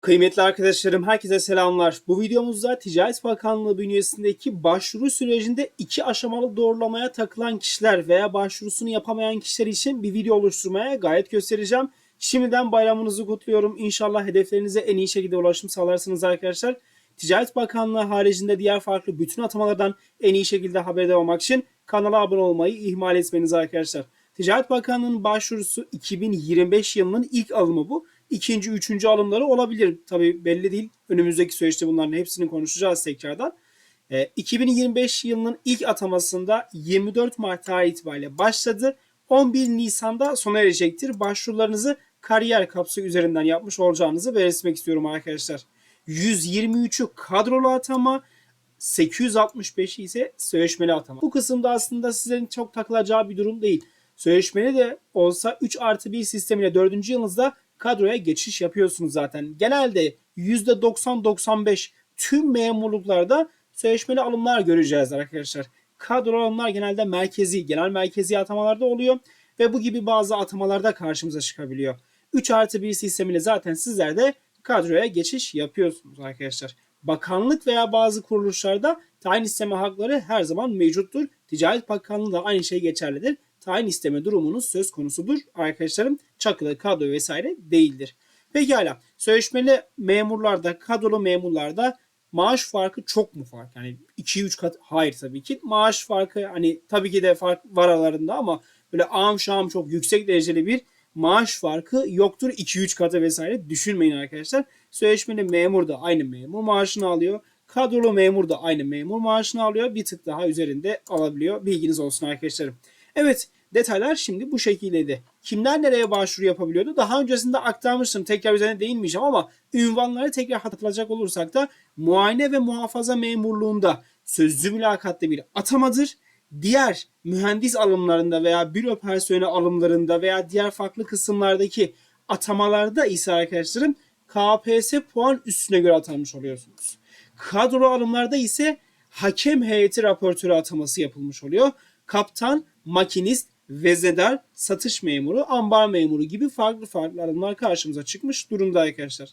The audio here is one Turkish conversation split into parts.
Kıymetli arkadaşlarım herkese selamlar. Bu videomuzda Ticaret Bakanlığı bünyesindeki başvuru sürecinde iki aşamalı doğrulamaya takılan kişiler veya başvurusunu yapamayan kişiler için bir video oluşturmaya gayet göstereceğim. Şimdiden bayramınızı kutluyorum. İnşallah hedeflerinize en iyi şekilde ulaşım sağlarsınız arkadaşlar. Ticaret Bakanlığı haricinde diğer farklı bütün atamalardan en iyi şekilde haberdar olmak için kanala abone olmayı ihmal etmeniz arkadaşlar. Ticaret Bakanlığı'nın başvurusu 2025 yılının ilk alımı bu. İkinci, üçüncü alımları olabilir. Tabii belli değil. Önümüzdeki süreçte bunların hepsini konuşacağız tekrardan. Ee, 2025 yılının ilk atamasında 24 Mart tarihi itibariyle başladı. 11 Nisan'da sona erecektir. Başvurularınızı kariyer kapsı üzerinden yapmış olacağınızı belirtmek istiyorum arkadaşlar. 123'ü kadrolu atama, 865'i ise sözleşmeli atama. Bu kısımda aslında sizin çok takılacağı bir durum değil. Sözleşmeli de olsa 3 artı 1 sistemiyle 4. yılınızda kadroya geçiş yapıyorsunuz zaten. Genelde %90-95 tüm memurluklarda sözleşmeli alımlar göreceğiz arkadaşlar. Kadro alımlar genelde merkezi, genel merkezi atamalarda oluyor ve bu gibi bazı atamalarda karşımıza çıkabiliyor. 3 artı 1 sistemiyle zaten sizler de kadroya geçiş yapıyorsunuz arkadaşlar. Bakanlık veya bazı kuruluşlarda tayin isteme hakları her zaman mevcuttur. Ticaret Bakanlığı da aynı şey geçerlidir. Tayin isteme durumunuz söz konusudur arkadaşlarım. Çakılı, kadro vesaire değildir. Pekala. Sözleşmeli memurlarda, kadrolu memurlarda maaş farkı çok mu fark? Yani 2-3 kat hayır tabii ki. Maaş farkı hani tabii ki de fark var aralarında ama böyle ağam şam çok yüksek dereceli bir maaş farkı yoktur. 2-3 katı vesaire düşünmeyin arkadaşlar. Sözleşmeli memur da aynı memur maaşını alıyor. Kadrolu memur da aynı memur maaşını alıyor. Bir tık daha üzerinde alabiliyor. Bilginiz olsun arkadaşlarım. Evet detaylar şimdi bu şekildeydi. Kimler nereye başvuru yapabiliyordu? Daha öncesinde aktarmıştım. Tekrar üzerine değinmeyeceğim ama ünvanları tekrar hatırlayacak olursak da muayene ve muhafaza memurluğunda sözlü mülakatta bir atamadır. Diğer mühendis alımlarında veya büro personeli alımlarında veya diğer farklı kısımlardaki atamalarda ise arkadaşlarım KPSS puan üstüne göre atanmış oluyorsunuz. Kadro alımlarda ise hakem heyeti raportörü ataması yapılmış oluyor. Kaptan, makinist, veznedar, satış memuru, ambar memuru gibi farklı farklı alımlar karşımıza çıkmış durumda arkadaşlar.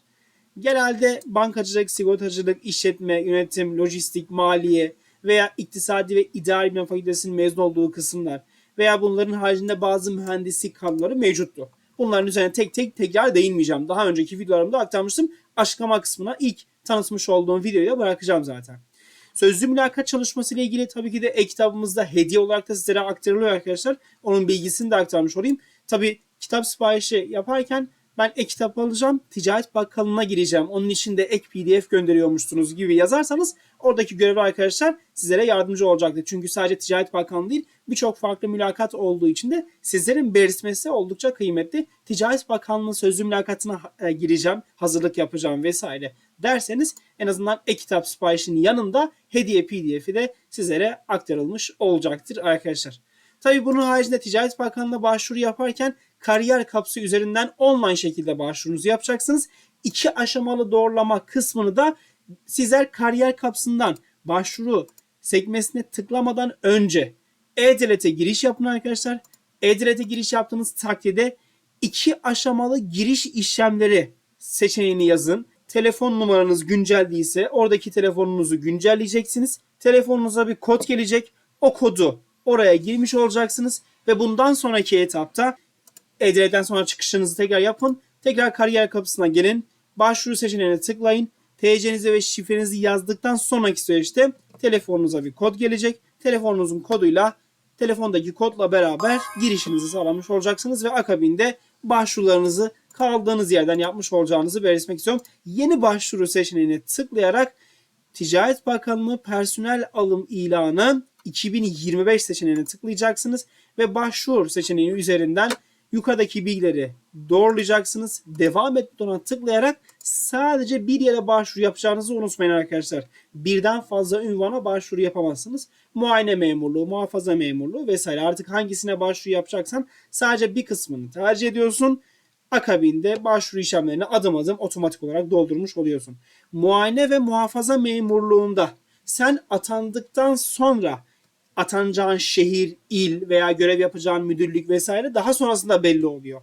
Genelde bankacılık, sigortacılık, işletme, yönetim, lojistik, maliye veya iktisadi ve idari bilim fakültesinin mezun olduğu kısımlar veya bunların haricinde bazı mühendislik kadroları mevcuttu. Bunların üzerine tek tek tekrar değinmeyeceğim. Daha önceki videolarımda aktarmıştım. Açıklama kısmına ilk tanıtmış olduğum videoyu da bırakacağım zaten. Sözlü mülakat çalışması ile ilgili tabii ki de e-kitabımızda hediye olarak da sizlere aktarılıyor arkadaşlar. Onun bilgisini de aktarmış olayım. Tabii kitap siparişi yaparken ben e-kitap alacağım, Ticaret Bakkalı'na gireceğim. Onun için de ek PDF gönderiyormuşsunuz gibi yazarsanız oradaki görevli arkadaşlar sizlere yardımcı olacaktır. Çünkü sadece Ticaret Bakanlığı değil birçok farklı mülakat olduğu için de sizlerin belirtmesi oldukça kıymetli. Ticaret Bakanlığı sözlü mülakatına e, gireceğim, hazırlık yapacağım vesaire derseniz en azından e-kitap siparişinin yanında hediye pdf'i de sizlere aktarılmış olacaktır arkadaşlar. Tabii bunun haricinde Ticaret Bakanlığı'na başvuru yaparken kariyer kapsı üzerinden online şekilde başvurunuzu yapacaksınız. İki aşamalı doğrulama kısmını da sizler kariyer kapsından başvuru sekmesine tıklamadan önce e-devlete giriş yapın arkadaşlar. E-devlete giriş yaptığınız takdirde iki aşamalı giriş işlemleri seçeneğini yazın. Telefon numaranız güncel değilse oradaki telefonunuzu güncelleyeceksiniz. Telefonunuza bir kod gelecek. O kodu oraya girmiş olacaksınız ve bundan sonraki etapta E-Devlet'ten sonra çıkışınızı tekrar yapın. Tekrar kariyer kapısına gelin. Başvuru seçeneğine tıklayın. TC'nizi ve şifrenizi yazdıktan sonraki süreçte telefonunuza bir kod gelecek. Telefonunuzun koduyla telefondaki kodla beraber girişinizi sağlamış olacaksınız ve akabinde başvurularınızı kaldığınız yerden yapmış olacağınızı belirtmek istiyorum. Yeni başvuru seçeneğine tıklayarak Ticaret Bakanlığı personel alım ilanı 2025 seçeneğine tıklayacaksınız ve başvur seçeneği üzerinden yukarıdaki bilgileri doğrulayacaksınız. Devam et butonuna tıklayarak sadece bir yere başvuru yapacağınızı unutmayın arkadaşlar. Birden fazla ünvana başvuru yapamazsınız. Muayene memurluğu, muhafaza memurluğu vesaire artık hangisine başvuru yapacaksan sadece bir kısmını tercih ediyorsun. Akabinde başvuru işlemlerini adım adım otomatik olarak doldurmuş oluyorsun. Muayene ve muhafaza memurluğunda sen atandıktan sonra atanacağın şehir, il veya görev yapacağın müdürlük vesaire daha sonrasında belli oluyor.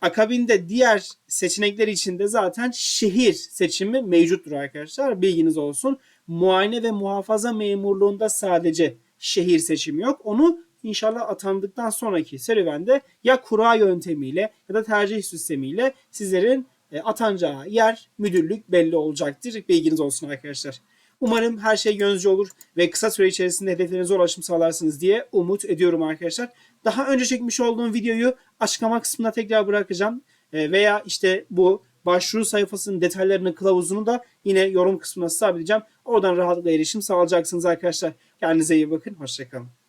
Akabinde diğer seçenekler içinde zaten şehir seçimi mevcuttur arkadaşlar. Bilginiz olsun. Muayene ve muhafaza memurluğunda sadece şehir seçimi yok. Onu inşallah atandıktan sonraki serüvende ya kura yöntemiyle ya da tercih sistemiyle sizlerin e, atanacağı yer müdürlük belli olacaktır. Bilginiz olsun arkadaşlar. Umarım her şey gönlünüzce olur ve kısa süre içerisinde hedeflerinize ulaşım sağlarsınız diye umut ediyorum arkadaşlar. Daha önce çekmiş olduğum videoyu açıklama kısmına tekrar bırakacağım. E, veya işte bu başvuru sayfasının detaylarını, kılavuzunu da yine yorum kısmına sabitleyeceğim. Oradan rahatlıkla erişim sağlayacaksınız arkadaşlar. Kendinize iyi bakın. Hoşçakalın.